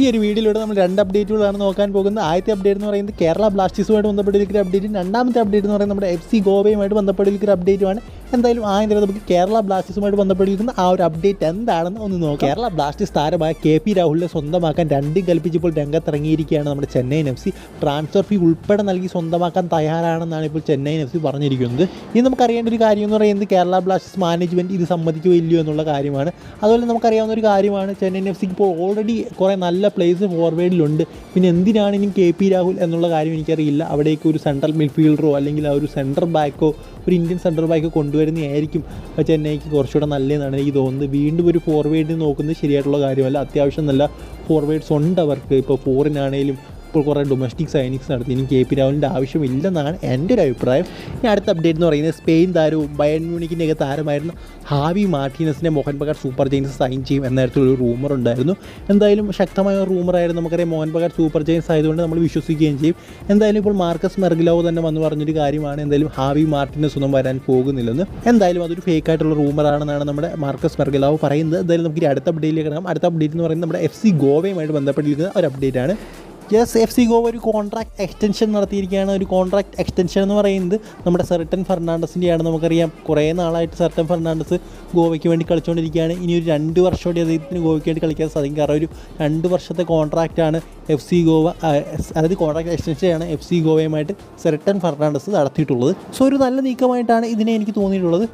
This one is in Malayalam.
ഈ ഒരു വീഡിയോയിലൂടെ നമ്മൾ രണ്ട് അപ്ഡേറ്റുകളാണ് നോക്കാൻ പോകുന്നത്. ആദ്യത്തെ അപ്ഡേറ്റ് എന്ന് പറയുന്നത് കേരള ബ്ലാസ്റ്റേഴ്സുമായിട്ട് ബന്ധപ്പെട്ടിരിക്കുന്ന അപ്ഡേറ്റ് രണ്ടാമത്തെ അപ്ഡേറ്റ് എന്ന് പറയുന്നത് നമ്മുടെ എഫ് സി ഗോവയുമായിട്ട് ബന്ധപ്പെട്ടിരിക്കുന്ന അപ്ഡേറ്റുമാണ് എന്തായാലും ആദ്യം തന്നെ നമുക്ക് കേരള ബ്ലാസ്റ്റേഴ്സുമായിട്ട് ബന്ധപ്പെട്ടിരിക്കുന്ന ആ ഒരു അപ്ഡേറ്റ് എന്താണെന്ന് ഒന്ന് നോക്കാം. കേരള ബ്ലാസ്റ്റേഴ്സ് താരമായ കെ പി രാഹുലിനെ സ്വന്തമാക്കാൻ രണ്ടും കൽപ്പിച്ചപ്പോൾ രംഗത്തിറങ്ങിയിരിക്കുകയാണ് നമ്മുടെ Chennaiyin F C. Transfer fee ഉൾപ്പെടെ നൽകി സ്വന്തമാക്കാൻ തയ്യാറാണെന്നാണ് ഇപ്പോൾ ചെന്നൈയിൻ എഫ് സി പറഞ്ഞിരിക്കുന്നത്. ഇനി നമുക്കറിയേണ്ട ഒരു കാര്യം എന്ന് പറയുന്നത് കേരള ബ്ലാസ്റ്റേഴ്സ് മാനേജ്മെന്റ് ഇത് സമ്മതിക്കുകയോ ഇല്ലയോ എന്നുള്ള കാര്യമാണ്. അതുപോലെ നമുക്കറിയാവുന്ന ഒരു കാര്യമാണ് ചെന്നൈയിൻ എഫ് സിക്ക് ഇപ്പോൾ ഓൾറെഡി കുറേ നല്ല പ്ലേസ് ഫോർവേഡിലുണ്ട് പിന്നെ എന്തിനാണ് ഇനി കെ പി രാഹുൽ എന്നുള്ള കാര്യം എനിക്കറിയില്ല. അവിടേക്ക് ഒരു സെൻട്രൽ മിഡ്ഫീൽഡറോ അല്ലെങ്കിൽ ആ ഒരു സെന്റർ ബാക്കോ ഒരു ഇന്ത്യൻ സെന്റർ ബാക്ക് കൊണ്ടുവരുന്നതായിരിക്കും ചെന്നൈക്ക് കുറച്ചുകൂടെ നല്ലതെന്നാണ് എനിക്ക് തോന്നുന്നത്. വീണ്ടും ഒരു ഫോർവേഡിന് നോക്കുന്നത് ശരിയായിട്ടുള്ള കാര്യമല്ല. അത്യാവശ്യം നല്ല ഫോർവേഡ്സ് ഉണ്ട് അവർക്ക്. ഇപ്പോൾ ഫോറിനാണേലും ഇപ്പോൾ കുറേ ഡൊമസ്റ്റിക് സൈനിക്സ് നടത്തി ഇനി കെ പി രാഹുലിന്റെ ആവശ്യമില്ലെന്നാണ് എന്റെ ഒരു അഭിപ്രായം. ഇനി അടുത്ത അപ്ഡേറ്റ് എന്ന് പറയുന്നത് സ്പെയിൻ താരവും ബയൺ മ്യൂണിക്കിന്റെ ഒക്കെ താരമായിരുന്ന Javi മാർട്ടീനസിനെ Mohun Bagan super giants sign ചെയ്യും എന്ന തരത്തിലൊരു റൂമർ ഉണ്ടായിരുന്നു. എന്തായാലും ശക്തമായ ഒരു റൂമറായിരുന്നു നമുക്കറിയാം മോഹൻ ബഗാർ സൂപ്പർ ജെയിൻസ് ആയതുകൊണ്ട് നമ്മൾ വിശ്വസിക്കുകയും ചെയ്യും. എന്തായാലും ഇപ്പോൾ മാർക്കസ് മെർഗിലോവ് തന്നെ വന്ന് പറഞ്ഞൊരു കാര്യമാണ്. എന്തായാലും ഹാവി മാർട്ടിനസ് ഒന്നും വരാൻ പോകുന്നില്ലെന്ന്. എന്തായാലും അതൊരു ഫേക്ക് ആയിട്ടുള്ള റൂമറാണെന്നാണ് നമ്മുടെ മാർക്കസ് മെർഗിലാവ് പറയുന്നത്. എന്തായാലും നമുക്ക് അടുത്ത അപ്ഡേറ്റിലേക്ക് കിടക്കാം. അടുത്ത അപ്ഡേറ്റ് എന്ന് പറയുന്നത് നമ്മുടെ എഫ് സി ഗോവയുമായിട്ട് ബന്ധപ്പെട്ടിരിക്കുന്ന ഒരു അപ്ഡേറ്റ് ആണ്. യെസ് എഫ് സി ഗോവ ഒരു കോൺട്രാക്ട് എക്സ്റ്റൻഷൻ നടത്തിയിരിക്കുകയാണ്. ഒരു കോൺട്രാക്ട് എക്സ്റ്റൻഷൻ എന്ന് പറയുന്നത് നമ്മുടെ സെർട്ടൻ ഫെർണാണ്ടസിന്റെയാണ് നമുക്കറിയാം കുറേ നാളായിട്ട് സെർട്ടൻ ഫെർണാണ്ടസ് ഗോവയ്ക്ക് വേണ്ടി കളിച്ചുകൊണ്ടിരിക്കുകയാണ്. ഇനി ഒരു രണ്ട് വർഷം കൂടി അദ്ദേഹത്തിന് ഗോവയ്ക്ക് വേണ്ടി കളിക്കാൻ സാധിക്കും. കാരണം ഒരു രണ്ട് വർഷത്തെ കോൺട്രാക്റ്റാണ് എഫ് സി ഗോവ അതായത് കോൺട്രാക്ട് എക്സ്റ്റൻഷനാണ് എഫ് സി ഗോവയുമായിട്ട് സെർട്ടൻ ഫെർണാണ്ടസ് നടത്തിയിട്ടുള്ളത്. സോ ഒരു നല്ല നീക്കമായിട്ടാണ് ഇതിനെ എനിക്ക് തോന്നിയിട്ടുള്ളത്.